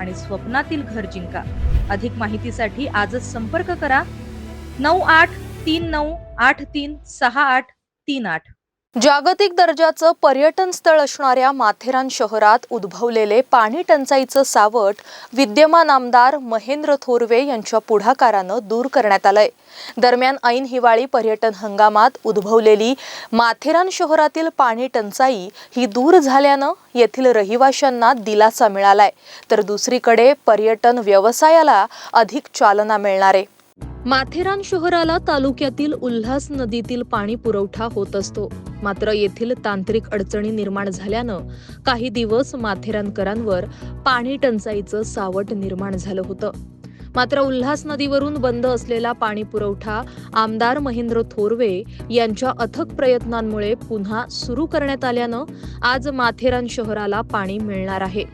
आणि स्वप्नातील घर जिंका. अधिक माहितीसाठी आजच संपर्क करा. नऊ आठ तीन नऊ आठ तीन सहा आठ तीन आठ. जागतिक दर्जाचं पर्यटन स्थळ असणाऱ्या माथेरान शहरात उद्भवलेले पाणी टंचाईचं सावट विद्यमान आमदार महेंद्र थोरवे यांच्या पुढाकारानं दूर करण्यात आलंय. दरम्यान ऐन हिवाळी पर्यटन हंगामात उद्भवलेली माथेरान शहरातील पाणी टंचाई ही दूर झाल्यानं येथील रहिवाशांना दिलासा मिळालाय. तर दुसरीकडे पर्यटन व्यवसायाला अधिक चालना मिळणार. आहे माथेरान शहराला तालुक्यातील उल्हास नदीतील पाणी पुरवठा होत असतो. मात्र येथील तांत्रिक अडचणी निर्माण झाल्यानं काही दिवस माथेरानकरांवर पाणी टंचाईचं सावट निर्माण झालं होतं. मात्र उल्हास नदीवरून बंद असलेला पाणी पुरवठा आमदार महेंद्र थोरवे यांच्या अथक प्रयत्नांमुळे पुन्हा सुरू करण्यात आल्यानं आज माथेरान शहराला पाणी मिळणार आहे.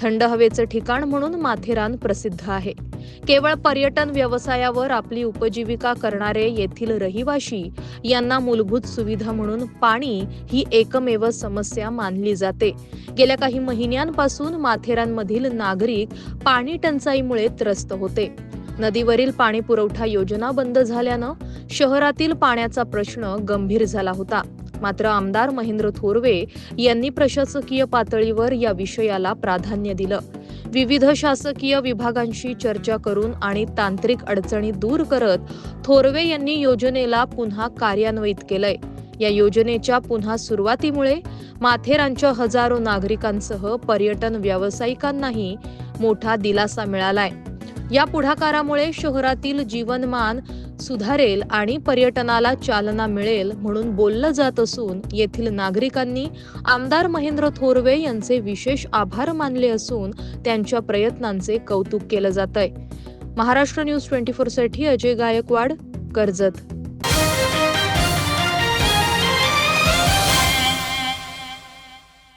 थंड हवेचं ठिकाण म्हणून माथेरान प्रसिद्ध आहे. केवळ पर्यटन व्यवसायावर आपली उपजीविका करणारे येथील रहिवाशी यांना मूलभूत सुविधा म्हणून पाणी ही एकमेव समस्या मानली जाते. गेल्या काही महिन्यांपासून माथेरानमधील नागरिक पाणी टंचाईमुळे त्रस्त होते. नदीवरील पाणी पुरवठा योजना बंद झाल्यानं शहरातील पाण्याचा प्रश्न गंभीर झाला होता. मात्र आमदार महेंद्र थोरवे यांनी प्रशासकीय पातळीवर या विषयाला प्राधान्य दिलं. विविध शासकीय विभागांशी चर्चा करून आणि तांत्रिक अडचणी दूर करत थोरवे यांनी योजनेला पुन्हा कार्यान्वित केलंय. या योजनेच्या पुन्हा सुरुवातीमुळे माथेरानच्या हजारो नागरिकांसह पर्यटन व्यावसायिकांनाही मोठा दिलासा मिळालाय. या पुढाकारामुळे शहरातील जीवनमान सुधारेल आणि पर्यटनाला चालना मिळेल म्हणून बोललं जात असून येथील नागरिकांनी आमदार महेंद्र थोरवे यांचे विशेष आभार मानले असून त्यांच्या प्रयत्नांचे कौतुक केलं जात आहे महाराष्ट्र न्यूज ट्वेंटी फोरसाठी अजय गायकवाड कर्जत.